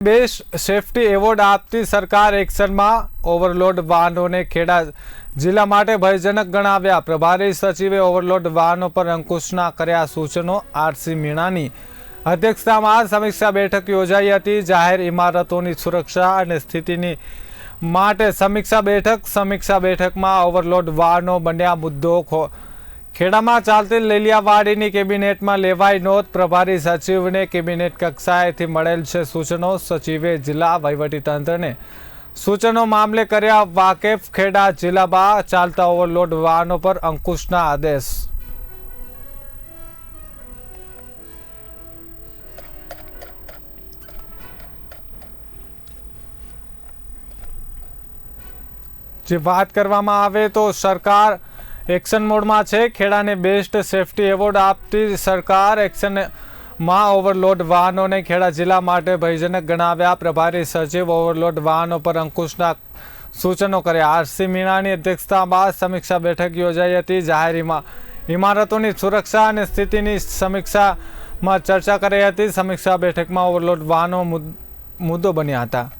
Best safety award આપતી સરકાર એક્શનમાં overload વાહનોને ખેડા જિલ્લા માટે ભયજનક ગણાવ્યા. પ્રભારી સચિવે ઓવરલોડ વાહનો પર અંકુશના કર્યા સૂચનો આરસી મીણાની અધ્યક્ષતામાં સમીક્ષા બેઠક યોજાઈ હતી. જાહેર ઇમારતોની સુરક્ષા અને સ્થિતિની માટે સમીક્ષા બેઠક, સમીક્ષા બેઠકમાં ઓવરલોડ વાહનો બન્યા મુદ્દો ખેડામાં ચાલતી લેલિયાવાડીની કેબિનેટમાં લેવાઈ નોંધ. પ્રભારી સચિવને કેબિનેટ કક્ષાએથી મળેલ છે સૂચનો. સચિવે જિલ્લા વહીવટીતંત્રને સૂચનો મામલે કર્યા વાકેફ. ખેડા જિલ્લામાં ચાલતા ઓવરલોડ વાહનો પર અંકુશના આદેશ. જે વાત કરવામાં આવે તો સરકાર એક્શન મોડમાં છે. ખેડાને બેસ્ટ સેફટી એવોર્ડ આપતી સરકાર એક્શનમાં ઓવરલોડ વાહનોને ખેડા જિલ્લા માટે ભયજનક ગણાવ્યા. પ્રભારી સચિવ ઓવરલોડ વાહનો પર અંકુશના સૂચનો કર્યા. આરસી મીણાની અધ્યક્ષતામાં સમીક્ષા બેઠક યોજાઈ હતી. જાહેરીમાં ઇમારતોની સુરક્ષા અને સ્થિતિની સમીક્ષામાં ચર્ચા કરી હતી. સમીક્ષા બેઠકમાં ઓવરલોડ વાહનો મુદ- મુદ્દો બન્યા હતા.